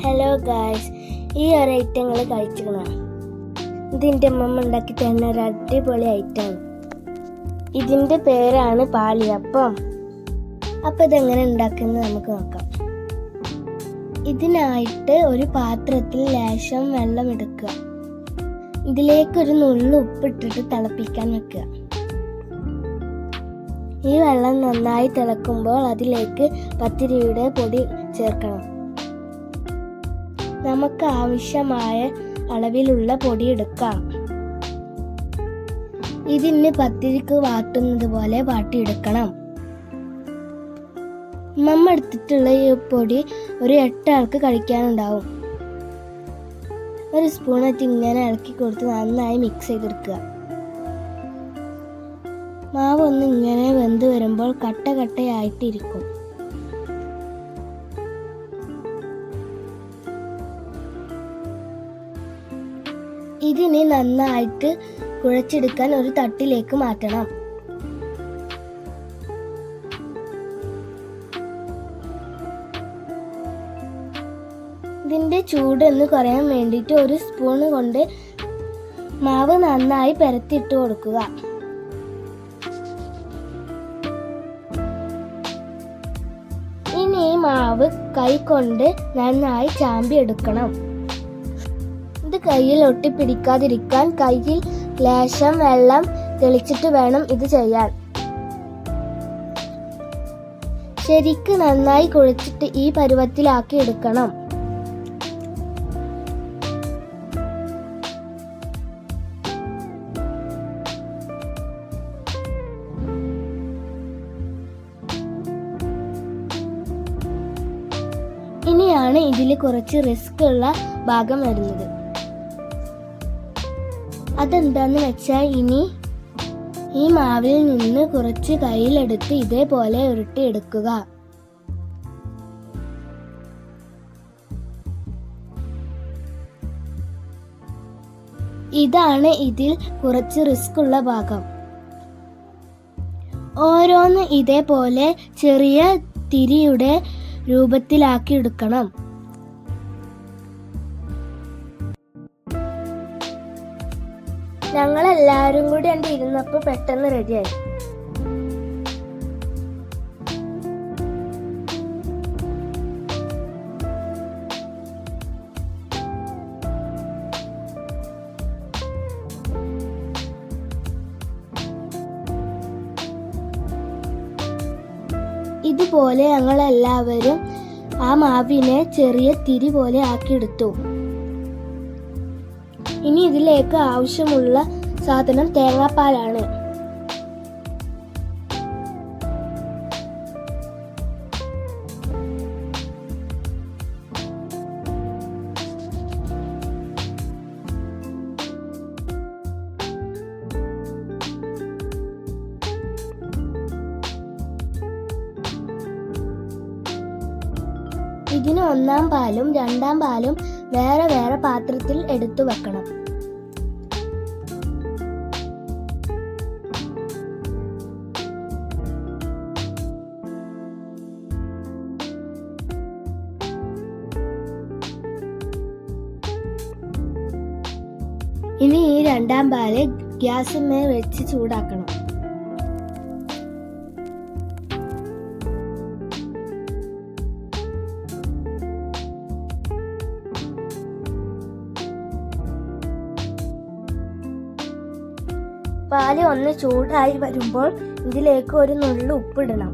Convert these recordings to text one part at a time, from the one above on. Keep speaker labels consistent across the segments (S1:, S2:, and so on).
S1: Hello guys ഈ ഒരു ഐറ്റങ്ങൾ കഴിച്ചിരുന്ന ഇതിന്റെ അമ്മമ്മ ഉണ്ടാക്കി തരുന്ന ഒരു അടിപൊളി ഐറ്റം ഇതിന്റെ പേരാണ് പാലിയപ്പം. അപ്പം ഇതെങ്ങനെ ഉണ്ടാക്കുന്നത് നമുക്ക് നോക്കാം. ഇതിനായിട്ട് ഒരു പാത്രത്തിൽ ലേശം വെള്ളം എടുക്കുക. ഇതിലേക്ക് ഒരു നുള്ളു ഉപ്പിട്ടിട്ട് തിളപ്പിക്കാൻ വെക്കുക. ഈ വെള്ളം നന്നായി തിളക്കുമ്പോൾ അതിലേക്ക് പത്തിരിയുടെ പൊടി ചേർക്കണം. നമുക്ക് ആവശ്യമായ അളവിലുള്ള പൊടി എടുക്കാം ഇതിന് പത്തിരിക്ക് വാട്ടുന്നത് പോലെ വാട്ടിയെടുക്കണം. നമ്മൾ എടുത്തിട്ടുള്ള ഈ പൊടി ഒരു എട്ട് ആൾക്ക് കഴിക്കാനുണ്ടാവും. ഒരു സ്പൂൺ വെച്ച് ഇങ്ങനെ ഇളക്കി കൊടുത്ത് നന്നായി മിക്സ് ചെയ്തെടുക്കുക. മാവ് ഒന്ന് ഇങ്ങനെ വെന്ത് വരുമ്പോൾ കട്ട കട്ടയായിട്ടിരിക്കും. ഇതിനെ നന്നായിട്ട് കുഴച്ചെടുക്കാൻ ഒരു തട്ടിലേക്ക് മാറ്റണം. ഇതിന്റെ ചൂട് ഒന്ന് കുറയാൻ വേണ്ടിയിട്ട് ഒരു സ്പൂൺ കൊണ്ട് മാവ് നന്നായി പരത്തിയിട്ട് കൊടുക്കുക. ഇനി മാവ് കൈ കൊണ്ട് നന്നായി ചാമ്പി എടുക്കണം കയ്യിൽ ഒട്ടിപ്പിടിക്കാതിരിക്കാൻ കയ്യിൽ ലേശം വെള്ളം തെളിച്ചിട്ട് വേണം ഇത് ചെയ്യാൻ. ശരിക്ക് നന്നായി കുഴച്ചിട്ട് ഈ പരുവത്തിലാക്കി എടുക്കണം. ഇനിയാണ് ഇതിൽ കുറച്ച് റിസ്ക് ഉള്ള ഭാഗം വരുന്നത്. അതെന്താന്ന് വെച്ചാൽ ഇനി ഈ മാവിൽ നിന്ന് കുറച്ച് കയ്യിലെടുത്ത് ഇതേപോലെ ഉരുട്ടിയെടുക്കുക. ഇതാണ് ഇതിൽ കുറച്ച് റിസ്ക് ഉള്ള ഭാഗം. ഓരോന്ന് ഇതേപോലെ ചെറിയ തിരിയുടെ രൂപത്തിലാക്കി എടുക്കണം. ഞങ്ങൾ എല്ലാവരും കൂടി എന്റെ ഇരുന്നപ്പോൾ പെട്ടെന്ന് റെഡിയായി ഇതുപോലെ ഞങ്ങൾ എല്ലാവരും ആ മാവിനെ ചെറിയ തിരി പോലെ ആക്കിയെടുത്തു. ഇനി ഇതിലേക്ക് ആവശ്യമുള്ള സാധനം തേങ്ങാപ്പാലാണ്. ഇതിന് ഒന്നാം പാലും രണ്ടാം പാലും വേറെ വേറെ പാത്രത്തിൽ എടുത്തു വെക്കണം. ഇനി ഈ രണ്ടാം പാൽ ഗ്യാസിന്മേൽ വെച്ച് ചൂടാക്കണം. പാൽ ഒന്ന് ചൂടായി വരുമ്പോൾ ഇതിലേക്ക് ഒരു നുള്ളു ഉപ്പിടണം.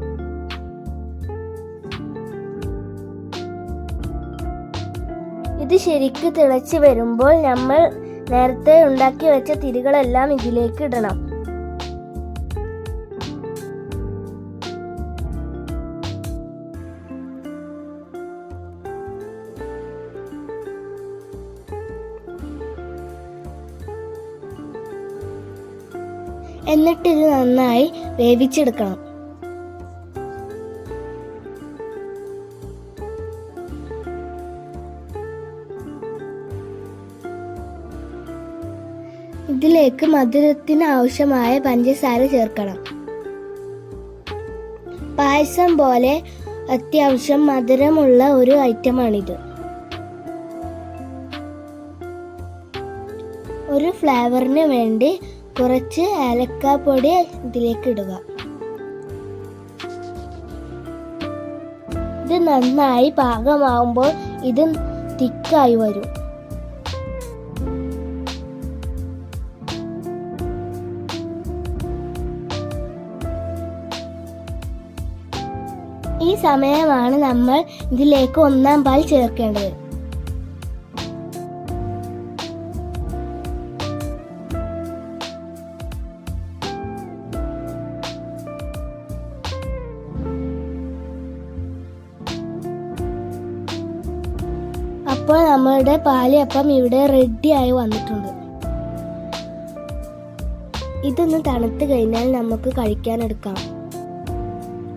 S1: ഇത് ശരിക്ക് തിളച്ച് വരുമ്പോൾ നമ്മൾ നേരത്തെ ഉണ്ടാക്കി വെച്ച തിരികളെല്ലാം ഇതിലേക്ക് ഇടണം. എന്നിട്ട് ഇത് നന്നായി വേവിച്ചെടുക്കണം. ഇതിലേക്ക് മധുരത്തിന് ആവശ്യമായ പഞ്ചസാര ചേർക്കണം. പായസം പോലെ അത്യാവശ്യം മധുരമുള്ള ഒരു ഐറ്റമാണിത്. ഒരു ഫ്ലേവറിന് വേണ്ടി കുറച്ച് ഏലക്കാപ്പൊടി ഇതിലേക്ക് ഇടുക. ഇത് നന്നായി പാകമാകുമ്പോൾ ഇത് തിക്കായി വരും. ഈ സമയമാണ് നമ്മൾ ഇതിലേക്ക് ഒന്നാം പാൽ ചേർക്കേണ്ടത്. അപ്പോൾ നമ്മളുടെ പാലിയപ്പം ഇവിടെ റെഡിയായി വന്നിട്ടുണ്ട്. ഇതൊന്ന് തണുത്ത് കഴിഞ്ഞാൽ നമുക്ക് കഴിക്കാനെടുക്കാം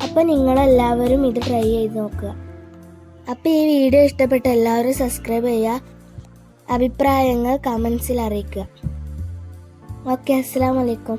S1: അപ്പോൾ നിങ്ങളെല്ലാവരും ഇത് ട്രൈ ചെയ്ത് നോക്കുക. അപ്പോൾ ഈ വീഡിയോ ഇഷ്ടപ്പെട്ട എല്ലാവരും സബ്സ്ക്രൈബ് ചെയ്യുക. അഭിപ്രായങ്ങൾ കമൻസിൽ അറിയിക്കുക. ഓക്കെ അസ്സാം വലൈക്കും